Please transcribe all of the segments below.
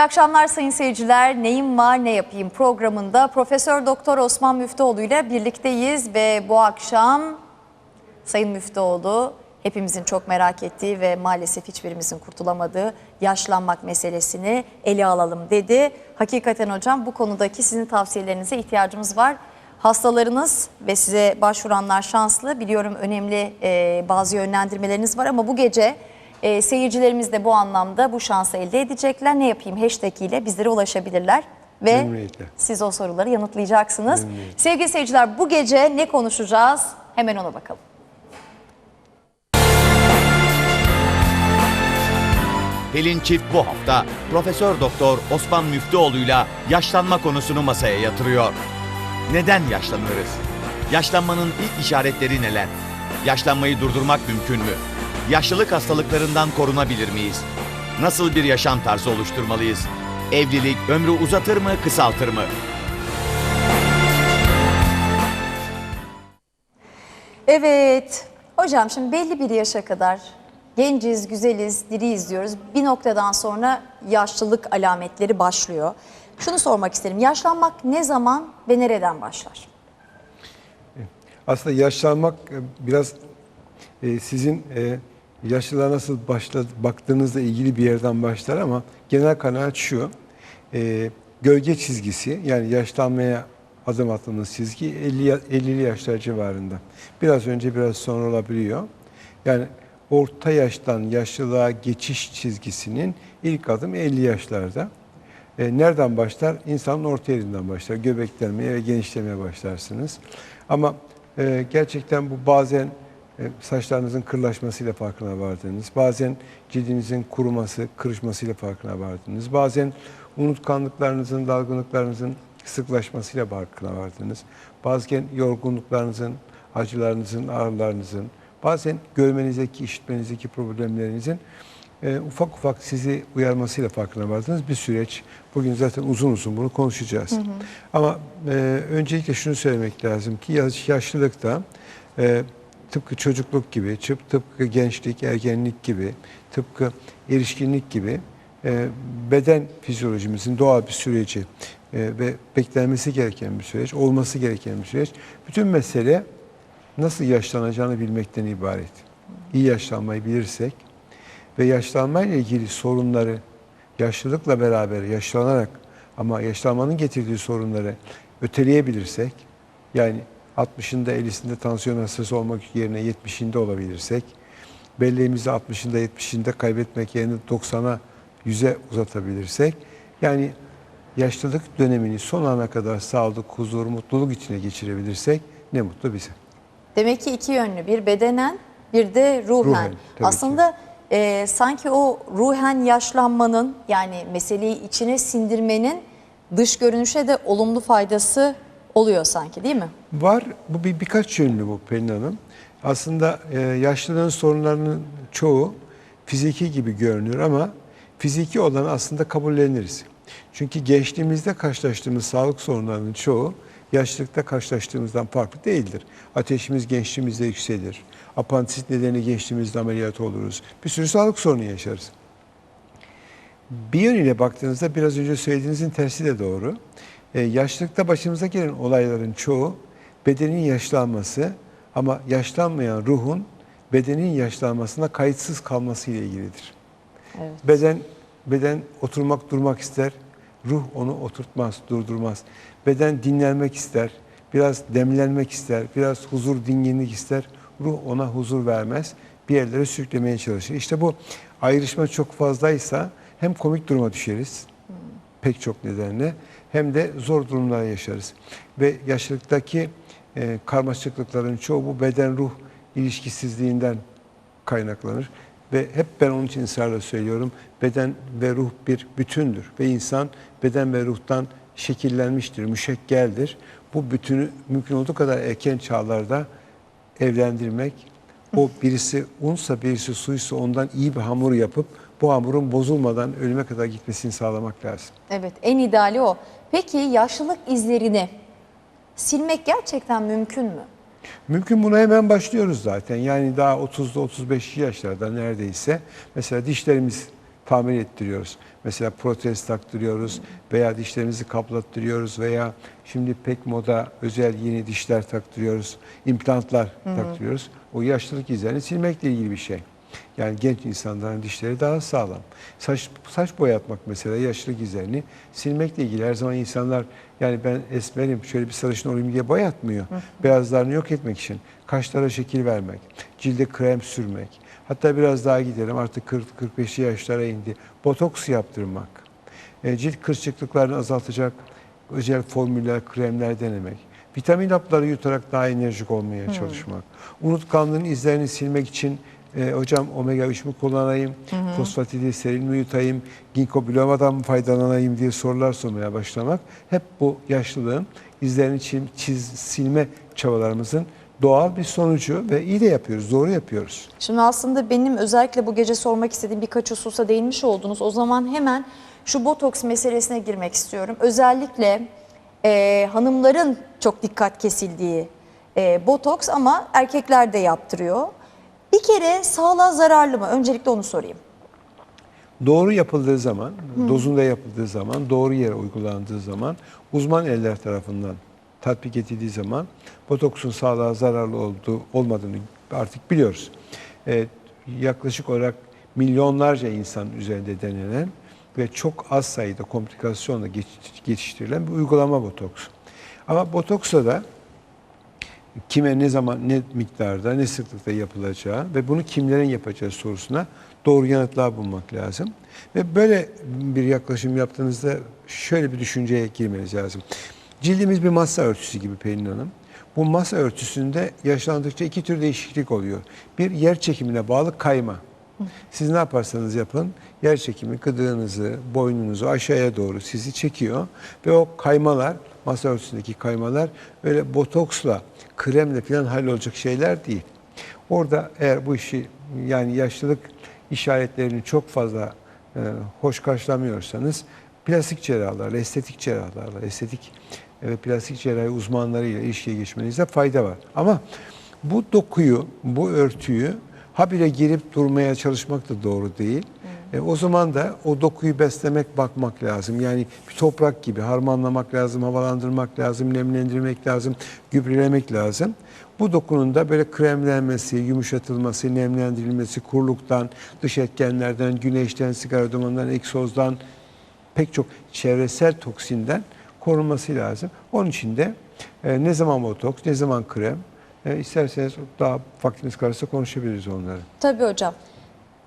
İyi akşamlar sayın seyirciler. Neyim var ne yapayım programında Profesör Doktor Osman Müftüoğlu ile birlikteyiz ve bu akşam Sayın Müftüoğlu hepimizin çok merak ettiği ve maalesef hiçbirimizin kurtulamadığı yaşlanmak meselesini ele alalım dedi. Hakikaten hocam bu konudaki sizin tavsiyelerinize ihtiyacımız var. Hastalarınız ve size başvuranlar şanslı. Biliyorum önemli e, bazı yönlendirmeleriniz var ama bu gece e, seyircilerimiz de bu anlamda bu şansı elde edecekler. Ne yapayım hashtag ile bizlere ulaşabilirler ve Memnuniyetle. siz o soruları yanıtlayacaksınız. Sevgili seyirciler bu gece ne konuşacağız? Hemen ona bakalım. Pelin Çift bu hafta Profesör Doktor Osman Müftüoğlu'yla yaşlanma konusunu masaya yatırıyor. Neden yaşlanırız? Yaşlanmanın ilk işaretleri neler? Yaşlanmayı durdurmak mümkün mü? Yaşlılık hastalıklarından korunabilir miyiz? Nasıl bir yaşam tarzı oluşturmalıyız? Evlilik ömrü uzatır mı, kısaltır mı? Evet. Hocam şimdi belli bir yaşa kadar genciz, güzeliz, diriyiz diyoruz. Bir noktadan sonra yaşlılık alametleri başlıyor. Şunu sormak isterim. Yaşlanmak ne zaman ve nereden başlar? Aslında yaşlanmak e, biraz e, sizin e, yaşlılığa nasıl başla, baktığınızla ilgili bir yerden başlar ama genel kanaat şu. e, gölge çizgisi yani yaşlanmaya adım attığımız çizgi 50, ya- 50'li yaşlar civarında. Biraz önce biraz sonra olabiliyor. Yani orta yaştan yaşlılığa geçiş çizgisinin ilk adım 50 yaşlarda. E, nereden başlar? İnsanın orta yerinden başlar. Göbeklenmeye ve genişlemeye başlarsınız. Ama e, gerçekten bu bazen saçlarınızın kırlaşmasıyla farkına vardınız. Bazen cildinizin kuruması, kırışmasıyla farkına vardınız. Bazen unutkanlıklarınızın, dalgınlıklarınızın sıklaşmasıyla farkına vardınız. Bazen yorgunluklarınızın, acılarınızın, ağrılarınızın, bazen görmenizdeki, işitmenizdeki problemlerinizin e, ufak ufak sizi uyarmasıyla farkına vardınız bir süreç. Bugün zaten uzun uzun bunu konuşacağız. Ama e, öncelikle şunu söylemek lazım ki yaş, yaşlılıkta e, tıpkı çocukluk gibi, tıpkı gençlik, ergenlik gibi, tıpkı erişkinlik gibi e, beden fizyolojimizin doğal bir süreci e, ve beklenmesi gereken bir süreç, olması gereken bir süreç. Bütün mesele nasıl yaşlanacağını bilmekten ibaret. İyi yaşlanmayı bilirsek ve yaşlanmayla ilgili sorunları yaşlılıkla beraber yaşlanarak ama yaşlanmanın getirdiği sorunları öteleyebilirsek yani 60'ında 50'sinde tansiyon hastası olmak yerine 70'inde olabilirsek belleğimizi 60'ında 70'inde kaybetmek yerine 90'a 100'e uzatabilirsek yani yaşlılık dönemini son ana kadar sağlık, huzur, mutluluk içine geçirebilirsek ne mutlu bize. Demek ki iki yönlü. Bir bedenen bir de ruhen. Ruhen, Aslında e, sanki o ruhen yaşlanmanın yani meseleyi içine sindirmenin dış görünüşe de olumlu faydası oluyor sanki değil mi? Var. Bu bir birkaç yönlü bu Pelin Hanım. Aslında e, yaşlılığın sorunlarının çoğu fiziki gibi görünür ama fiziki olan aslında kabulleniriz. Çünkü gençliğimizde karşılaştığımız sağlık sorunlarının çoğu yaşlılıkta karşılaştığımızdan farklı değildir. Ateşimiz gençliğimizde yükselir. Apandisit nedeniyle gençliğimizde ameliyat oluruz. Bir sürü sağlık sorunu yaşarız. Bir yönüyle baktığınızda biraz önce söylediğinizin tersi de doğru. Ee, yaşlılıkta başımıza gelen olayların çoğu bedenin yaşlanması ama yaşlanmayan ruhun bedenin yaşlanmasına kayıtsız kalması ile ilgilidir. Evet. Beden beden oturmak durmak ister. Ruh onu oturtmaz, durdurmaz. Beden dinlenmek ister. Biraz demlenmek ister. Biraz huzur, dinginlik ister. Ruh ona huzur vermez. Bir yerlere sürüklemeye çalışır. İşte bu ayrışma çok fazlaysa hem komik duruma düşeriz pek çok nedenle hem de zor durumlar yaşarız. Ve yaşlılıktaki e, karmaşıklıkların çoğu bu beden-ruh ilişkisizliğinden kaynaklanır. Ve hep ben onun için ısrarla söylüyorum. Beden ve ruh bir bütündür. Ve insan beden ve ruhtan şekillenmiştir, müşekkeldir. Bu bütünü mümkün olduğu kadar erken çağlarda evlendirmek, o birisi unsa birisi suysa ondan iyi bir hamur yapıp bu hamurun bozulmadan ölüme kadar gitmesini sağlamak lazım. Evet en ideali o. Peki yaşlılık izlerini silmek gerçekten mümkün mü? Mümkün buna hemen başlıyoruz zaten. Yani daha 30'da 35 yaşlarda neredeyse mesela dişlerimiz tamir ettiriyoruz. Mesela protez taktırıyoruz veya dişlerimizi kaplattırıyoruz veya şimdi pek moda özel yeni dişler taktırıyoruz, implantlar taktırıyoruz. O yaşlılık izlerini silmekle ilgili bir şey. Yani genç insanların dişleri daha sağlam. Saç saç boyatmak mesela yaşlılık izlerini silmekle ilgili. Her zaman insanlar yani ben esmerim şöyle bir sarışın olayım diye boyatmıyor. Beyazlarını yok etmek için. Kaşlara şekil vermek, cilde krem sürmek. Hatta biraz daha gidelim artık 40-45 yaşlara indi. Botoks yaptırmak. E, cilt kırışıklıklarını azaltacak özel formüller, kremler denemek. Vitamin hapları yutarak daha enerjik olmaya çalışmak. Unutkanlığın izlerini silmek için e, hocam omega 3 mü kullanayım, fosfatidi seril mi yutayım, ginkgo biloma'dan mı faydalanayım diye sorular sormaya başlamak. Hep bu yaşlılığın izlerini çiz, çiz- silme çabalarımızın doğal bir sonucu ve iyi de yapıyoruz, doğru yapıyoruz. Şimdi aslında benim özellikle bu gece sormak istediğim birkaç hususa değinmiş oldunuz. O zaman hemen şu botoks meselesine girmek istiyorum. Özellikle e, hanımların çok dikkat kesildiği e, botoks ama erkekler de yaptırıyor. Bir kere sağlığa zararlı mı? Öncelikle onu sorayım. Doğru yapıldığı zaman, dozunda yapıldığı zaman, doğru yere uygulandığı zaman, uzman eller tarafından tatbik edildiği zaman botoksun sağlığa zararlı olduğu olmadığını artık biliyoruz. Ee, yaklaşık olarak milyonlarca insan üzerinde denenen ve çok az sayıda komplikasyonla geç- geçiştirilen bir uygulama botoks. Ama botoksa da kime ne zaman ne miktarda ne sıklıkta yapılacağı ve bunu kimlerin yapacağı sorusuna doğru yanıtlar bulmak lazım. Ve böyle bir yaklaşım yaptığınızda şöyle bir düşünceye girmeniz lazım. Cildimiz bir masa örtüsü gibi Pelin Hanım. Bu masa örtüsünde yaşlandıkça iki tür değişiklik oluyor. Bir yer çekimine bağlı kayma. Siz ne yaparsanız yapın yer çekimi gıdığınızı, boynunuzu aşağıya doğru sizi çekiyor ve o kaymalar, masa örtüsündeki kaymalar öyle botoksla, kremle falan hallolacak şeyler değil. Orada eğer bu işi yani yaşlılık işaretlerini çok fazla e, hoş karşılamıyorsanız plastik cerrahlarla, estetik cerrahlarla, estetik ve plastik cerrahi uzmanlarıyla ilişkiye geçmenizde fayda var. Ama bu dokuyu, bu örtüyü habire girip durmaya çalışmak da doğru değil. E, o zaman da o dokuyu beslemek, bakmak lazım. Yani bir toprak gibi harmanlamak lazım, havalandırmak lazım, nemlendirmek lazım, gübrelemek lazım. Bu dokunun da böyle kremlenmesi, yumuşatılması, nemlendirilmesi, kuruluktan, dış etkenlerden, güneşten, sigara dumanından, egzozdan, pek çok çevresel toksinden korunması lazım. Onun için de e, ne zaman botoks, ne zaman krem, e, isterseniz daha vaktimiz kalırsa konuşabiliriz onları. Tabii hocam.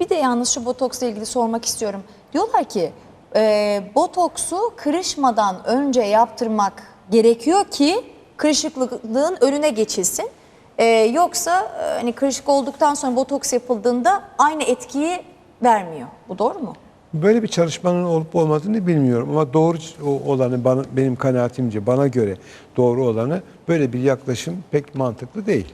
Bir de yalnız şu botoksla ilgili sormak istiyorum. Diyorlar ki e, botoksu kırışmadan önce yaptırmak gerekiyor ki kırışıklığın önüne geçilsin. E, yoksa e, hani kırışık olduktan sonra botoks yapıldığında aynı etkiyi vermiyor. Bu doğru mu? Böyle bir çalışmanın olup olmadığını bilmiyorum ama doğru olanı bana, benim kanaatimce bana göre doğru olanı böyle bir yaklaşım pek mantıklı değil.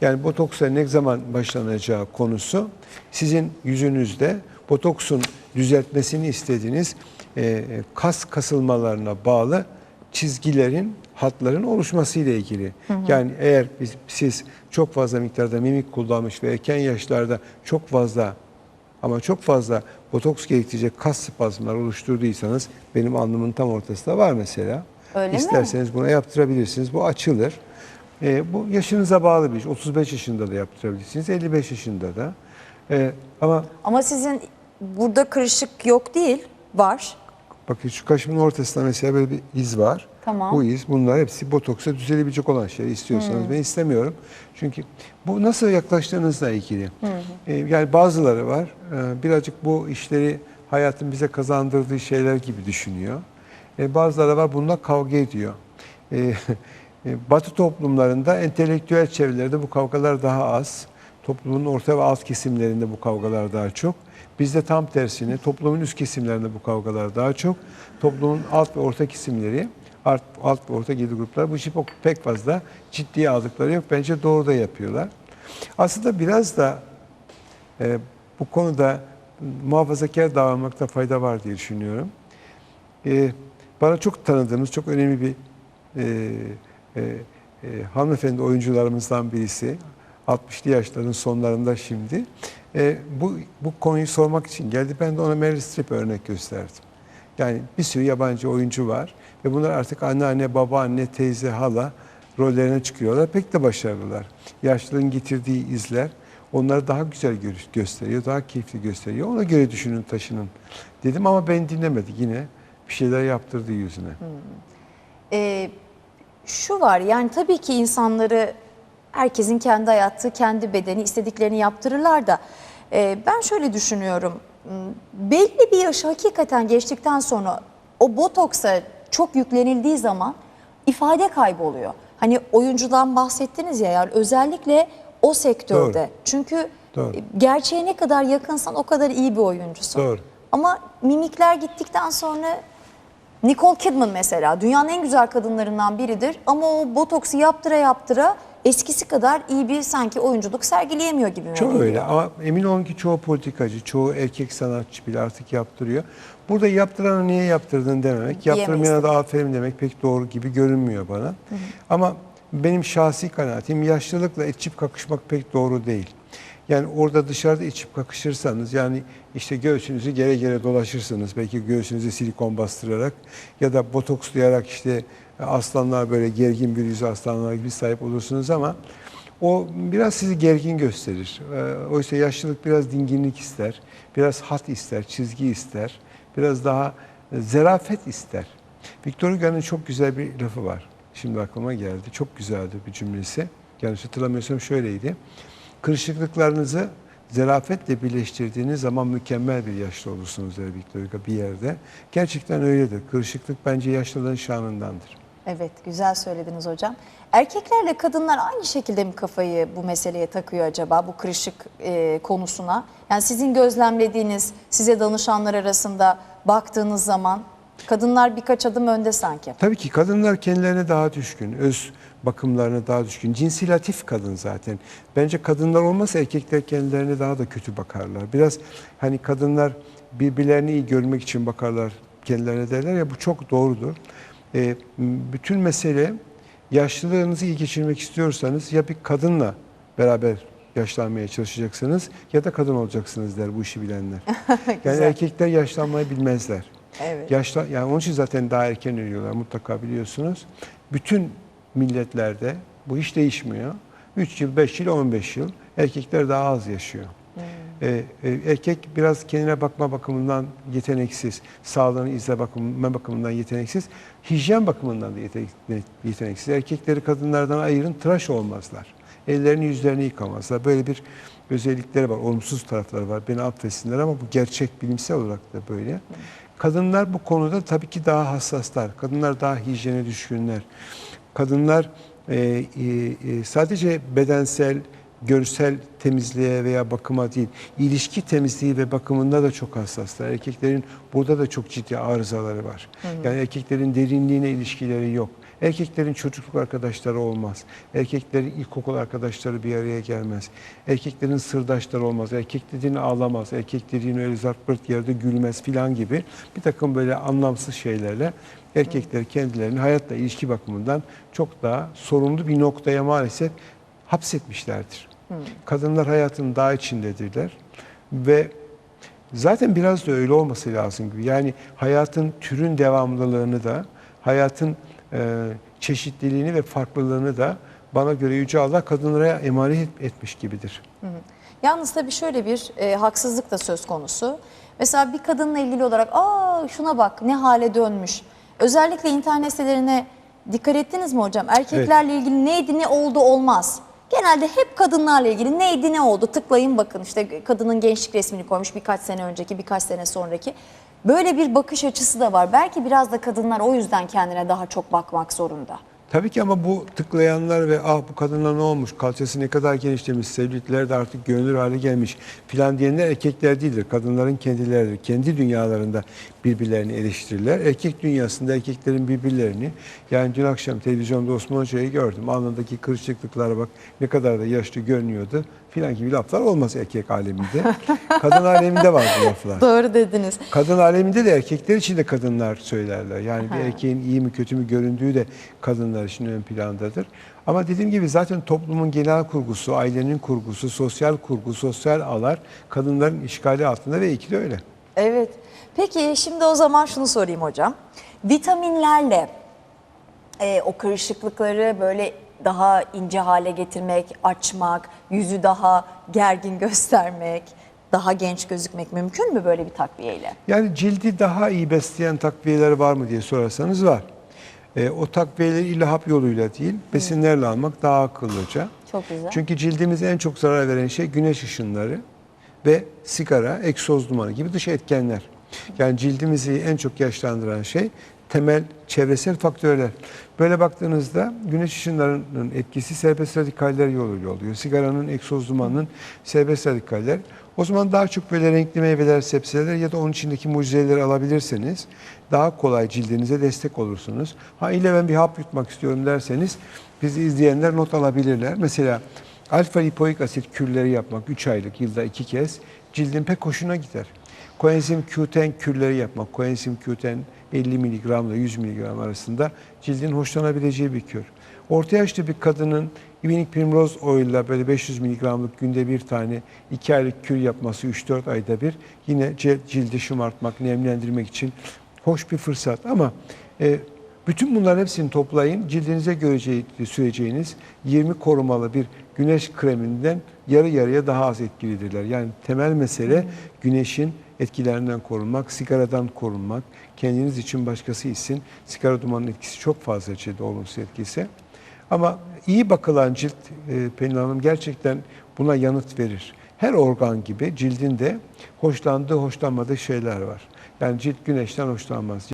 Yani botoksa ne zaman başlanacağı konusu sizin yüzünüzde botoksun düzeltmesini istediğiniz e, kas kasılmalarına bağlı çizgilerin, hatların oluşması ile ilgili. Yani eğer biz, siz çok fazla miktarda mimik kullanmış ve erken yaşlarda çok fazla ama çok fazla botoks gerektirecek kas spazmlar oluşturduysanız benim alnımın tam ortasında var mesela. Öyle mi? İsterseniz buna yaptırabilirsiniz. Bu açılır. Ee, bu yaşınıza bağlı bir iş. 35 yaşında da yaptırabilirsiniz. 55 yaşında da. Ee, ama Ama sizin burada kırışık yok değil, var. Bakın şu kaşımın ortasında mesela böyle bir iz var. Tamam. Hmm. Bu iz bunlar hepsi botoksa düzelebilecek olan şeyler istiyorsanız ben istemiyorum. Çünkü bu nasıl yaklaştığınızla ilgili. Ee, yani bazıları var e, birazcık bu işleri hayatın bize kazandırdığı şeyler gibi düşünüyor. E, bazıları var bununla kavga ediyor. E, Batı toplumlarında entelektüel çevrelerde bu kavgalar daha az. Toplumun orta ve alt kesimlerinde bu kavgalar daha çok. Bizde tam tersine toplumun üst kesimlerinde bu kavgalar daha çok. Toplumun alt ve orta kesimleri, alt, alt ve orta gelir gruplar bu işi pek fazla ciddiye aldıkları yok. Bence doğru da yapıyorlar. Aslında biraz da e, bu konuda muhafazakar davranmakta fayda var diye düşünüyorum. E, bana çok tanıdığımız çok önemli bir e, e, e, hanımefendi oyuncularımızdan birisi. 60'lı yaşların sonlarında şimdi. e, bu, bu konuyu sormak için geldi. Ben de ona Meryl Streep örnek gösterdim. Yani bir sürü yabancı oyuncu var ve bunlar artık anneanne, babaanne, teyze, hala rollerine çıkıyorlar. Pek de başarılılar. Yaşlılığın getirdiği izler onları daha güzel gö- gösteriyor, daha keyifli gösteriyor. Ona göre düşünün, taşının dedim ama ben dinlemedi yine. Bir şeyler yaptırdı yüzüne. Ee, şu var yani tabii ki insanları herkesin kendi hayatı, kendi bedeni istediklerini yaptırırlar da e, ben şöyle düşünüyorum. Hmm, Belli bir yaşı hakikaten geçtikten sonra o botoksa çok yüklenildiği zaman ifade kayboluyor. Hani oyuncudan bahsettiniz ya yani özellikle o sektörde. Doğru. Çünkü Doğru. e, gerçeğe ne kadar yakınsan o kadar iyi bir oyuncusun. Doğru. Ama mimikler gittikten sonra Nicole Kidman mesela dünyanın en güzel kadınlarından biridir ama o botoksu yaptıra yaptıra eskisi kadar iyi bir sanki oyunculuk sergileyemiyor gibi. Çok geliyor. öyle ama emin olun ki çoğu politikacı, çoğu erkek sanatçı bile artık yaptırıyor. Burada yaptırana niye yaptırdın dememek, yaptırmayana da aferin demek pek doğru gibi görünmüyor bana. Ama benim şahsi kanaatim yaşlılıkla içip kakışmak pek doğru değil. Yani orada dışarıda içip kakışırsanız yani işte göğsünüzü gere gere dolaşırsınız. Belki göğsünüze silikon bastırarak ya da botokslayarak işte aslanlar böyle gergin bir yüzü aslanlar gibi sahip olursunuz ama o biraz sizi gergin gösterir. Ee, Oysa yaşlılık biraz dinginlik ister, biraz hat ister, çizgi ister, biraz daha zerafet ister. Victor Hugo'nun çok güzel bir lafı var. Şimdi aklıma geldi. Çok güzeldi bir cümlesi. Yanlış hatırlamıyorsam şöyleydi. Kırışıklıklarınızı zerafetle birleştirdiğiniz zaman mükemmel bir yaşlı olursunuz der Victor Hugo bir yerde. Gerçekten öyledir. Kırışıklık bence yaşlılığın şanındandır. Evet güzel söylediniz hocam. Erkeklerle kadınlar aynı şekilde mi kafayı bu meseleye takıyor acaba bu kırışık e, konusuna? Yani sizin gözlemlediğiniz size danışanlar arasında baktığınız zaman kadınlar birkaç adım önde sanki. Tabii ki kadınlar kendilerine daha düşkün, öz bakımlarına daha düşkün. Cinsilatif kadın zaten. Bence kadınlar olmasa erkekler kendilerine daha da kötü bakarlar. Biraz hani kadınlar birbirlerini iyi görmek için bakarlar kendilerine derler ya bu çok doğrudur. Ee, bütün mesele yaşlılığınızı iyi geçirmek istiyorsanız ya bir kadınla beraber yaşlanmaya çalışacaksınız ya da kadın olacaksınız der bu işi bilenler. yani erkekler yaşlanmayı bilmezler. Evet. Yaşla, yani onun için zaten daha erken ölüyorlar mutlaka biliyorsunuz. Bütün milletlerde bu hiç değişmiyor. 3 yıl, 5 yıl, 15 yıl erkekler daha az yaşıyor. Ee, e, erkek biraz kendine bakma bakımından yeteneksiz, sağlığını izle bakımından, bakımından yeteneksiz, hijyen bakımından da yetenek- yeteneksiz. Erkekleri kadınlardan ayırın, tıraş olmazlar. Ellerini yüzlerini yıkamazlar. Böyle bir özellikleri var, olumsuz tarafları var. Beni affetsinler ama bu gerçek bilimsel olarak da böyle. Kadınlar bu konuda tabii ki daha hassaslar. Kadınlar daha hijyene düşkünler. Kadınlar e, e, e, sadece bedensel, görsel temizliğe veya bakıma değil, ilişki temizliği ve bakımında da çok hassaslar. Erkeklerin burada da çok ciddi arızaları var. Yani erkeklerin derinliğine ilişkileri yok. Erkeklerin çocukluk arkadaşları olmaz. Erkeklerin ilkokul arkadaşları bir araya gelmez. Erkeklerin sırdaşları olmaz. Erkek dediğini ağlamaz. Erkek dediğini öyle zart pırt yerde gülmez filan gibi bir takım böyle anlamsız şeylerle erkekler kendilerini hayatla ilişki bakımından çok daha sorunlu bir noktaya maalesef hapsetmişlerdir. Kadınlar hayatın daha içindedirler ve zaten biraz da öyle olması lazım gibi. Yani hayatın türün devamlılığını da, hayatın e, çeşitliliğini ve farklılığını da bana göre Yüce Allah kadınlara emanet etmiş gibidir. Yalnız tabii şöyle bir e, haksızlık da söz konusu. Mesela bir kadınla ilgili olarak aa şuna bak ne hale dönmüş. Özellikle internet sitelerine dikkat ettiniz mi hocam? Erkeklerle ilgili neydi ne oldu olmaz. Genelde hep kadınlarla ilgili neydi ne oldu tıklayın bakın işte kadının gençlik resmini koymuş birkaç sene önceki birkaç sene sonraki. Böyle bir bakış açısı da var. Belki biraz da kadınlar o yüzden kendine daha çok bakmak zorunda. Tabii ki ama bu tıklayanlar ve ah bu kadınla ne olmuş, kalçası ne kadar genişlemiş, sevgililer de artık görünür hale gelmiş filan diyenler erkekler değildir. Kadınların kendileridir. Kendi dünyalarında birbirlerini eleştirirler. Erkek dünyasında erkeklerin birbirlerini, yani dün akşam televizyonda Osman Hoca'yı gördüm. Alnındaki kırışıklıklara bak ne kadar da yaşlı görünüyordu filan gibi laflar olmaz erkek aleminde. Kadın aleminde var bu laflar. Doğru dediniz. Kadın aleminde de erkekler için de kadınlar söylerler. Yani bir erkeğin iyi mi kötü mü göründüğü de kadınlar için ön plandadır. Ama dediğim gibi zaten toplumun genel kurgusu, ailenin kurgusu, sosyal kurgu, sosyal alar kadınların işgali altında ve iki de öyle. Evet. Peki şimdi o zaman şunu sorayım hocam. Vitaminlerle e, o kırışıklıkları böyle daha ince hale getirmek, açmak, yüzü daha gergin göstermek, daha genç gözükmek mümkün mü böyle bir takviyeyle? Yani cildi daha iyi besleyen takviyeler var mı diye sorarsanız var. E, o takviyeleri illa hap yoluyla değil, besinlerle almak daha akıllıca. Çok güzel. Çünkü cildimize en çok zarar veren şey güneş ışınları ve sigara, egzoz dumanı gibi dış etkenler. Yani cildimizi en çok yaşlandıran şey temel çevresel faktörler. Böyle baktığınızda güneş ışınlarının etkisi serbest radikaller yoluyla oluyor. Sigaranın, egzoz dumanının serbest radikaller. O zaman daha çok böyle renkli meyveler, sebzeler ya da onun içindeki mucizeleri alabilirseniz daha kolay cildinize destek olursunuz. Ha ile ben bir hap yutmak istiyorum derseniz bizi izleyenler not alabilirler. Mesela alfa lipoik asit kürleri yapmak 3 aylık yılda 2 kez cildin pek hoşuna gider. Koenzim Q10 kürleri yapmak, koenzim Q10 50 mg ile 100 mg arasında cildin hoşlanabileceği bir kür. Orta yaşlı bir kadının Evening Primrose Oil ile böyle 500 mg'lık günde bir tane 2 aylık kür yapması 3-4 ayda bir yine cildi şımartmak, nemlendirmek için hoş bir fırsat ama e, bütün bunların hepsini toplayın. Cildinize göreceği, süreceğiniz 20 korumalı bir güneş kreminden yarı yarıya daha az etkilidirler. Yani temel mesele güneşin etkilerinden korunmak, sigaradan korunmak, kendiniz için başkası için. Sigara dumanının etkisi çok fazla cilde olumsuz etkisi. Ama iyi bakılan cilt e, Pelin Hanım gerçekten buna yanıt verir. Her organ gibi cildinde hoşlandığı, hoşlanmadığı şeyler var. Yani cilt güneşten hoşlanmaz.